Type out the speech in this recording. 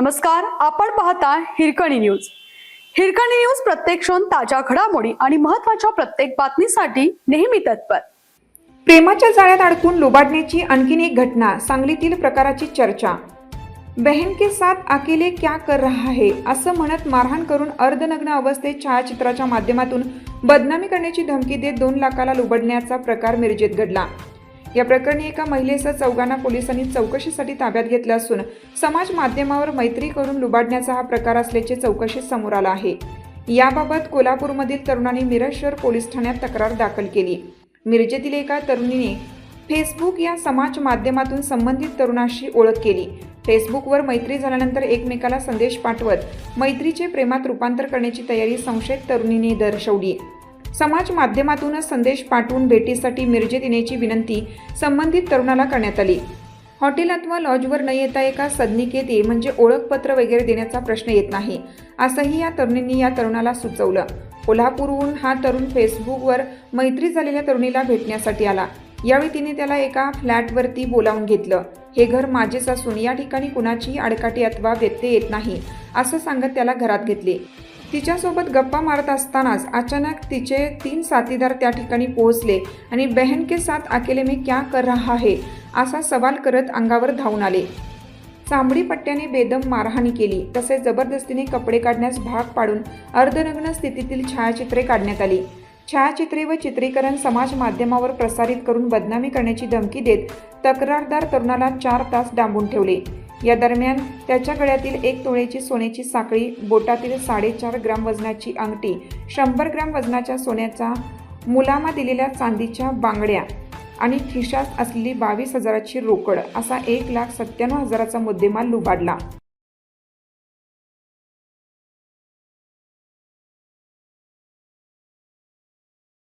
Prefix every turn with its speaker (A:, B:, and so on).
A: नमस्कार आपण पाहता हिरकणी न्यूज. हिरकणी न्यूज प्रत्येक क्षण ताज्या घडामोडी आणि महत्त्वाच्या प्रत्येक बातमीसाठी नेहमी तत्पर.
B: प्रेमाच्या जाळ्यात अडकून लुबाडण्याची आणखीन एक घटना सांगलीतील प्रकाराची चर्चा. बहन के साथ अकेले क्या कर रहा है असं म्हणत मारहाण करून अर्धनग्न अवस्थेत छायाचित्राच्या माध्यमातून बदनामी करण्याची धमकी देत दोन लाखाला लुबडण्याचा प्रकार मिरजेत घडला. या प्रकरणी एका महिलेसह चौघांना पोलिसांनी चौकशीसाठी ताब्यात घेतलं असून समाज माध्यमावर मैत्री करून लुबाडण्याचा हा प्रकार असल्याचे चौकशीत समोर आला आहे. याबाबत कोल्हापूरमधील तरुणांनी मिरज शहर पोलीस ठाण्यात तक्रार दाखल केली. मिरजेतील एका तरुणीने फेसबुक या समाज माध्यमातून संबंधित तरुणाशी ओळख केली. फेसबुकवर मैत्री झाल्यानंतर एकमेकाला संदेश पाठवत मैत्रीचे प्रेमात रूपांतर करण्याची तयारी संशयित तरुणीने दर्शवली. समाज माध्यमातूनच संदेश पाठवून भेटीसाठी मिरजेत येण्याची विनंती संबंधित तरुणाला करण्यात आली. हॉटेल अथवा लॉजवर न येता एका सदनिकेत ये म्हणजे ओळखपत्र वगैरे देण्याचा प्रश्न येत नाही असंही या तरुणींनी या तरुणाला सुचवलं. कोल्हापूरहून हा तरुण फेसबुकवर मैत्री झालेल्या तरुणीला भेटण्यासाठी आला. यावेळी तिने त्याला एका फ्लॅटवरती बोलावून घेतलं. हे घर माझेच असून या ठिकाणी कुणाचीही आडकाठी अथवा व्यत्यय येत नाही असं सांगत त्याला घरात घेतले. तिच्यासोबत गप्पा मारत असतानाच अचानक तिचे तीन साथीदार त्या ठिकाणी पोहोचले आणि बहन के साथ अकेले मी क्या कर रहा है? असा सवाल करत अंगावर धावून आले. चांबडी पट्ट्याने बेदम मारहाणी केली. तसेच जबरदस्तीने कपडे काढण्यास भाग पाडून अर्धनग्न स्थितीतील छायाचित्रे काढण्यात आली. छायाचित्रे व चित्रीकरण समाज माध्यमावर प्रसारित करून बदनामी करण्याची धमकी देत तक्रारदार तरुणाला चार तास डांबून ठेवले. या दरम्यान त्याच्या गळ्यातील एक तोळेची सोन्याची साखळी बोटातील साडेचार ग्राम वजनाची अंगठी शंभर ग्राम वजनाच्या सोन्याचा मुलामा दिलेल्या चांदीच्या बांगड्या आणि खिशात असलेली बावीस हजाराची रोकड असा एक लाख सत्त्याण्णव हजाराचा मुद्देमाल लुबाडला.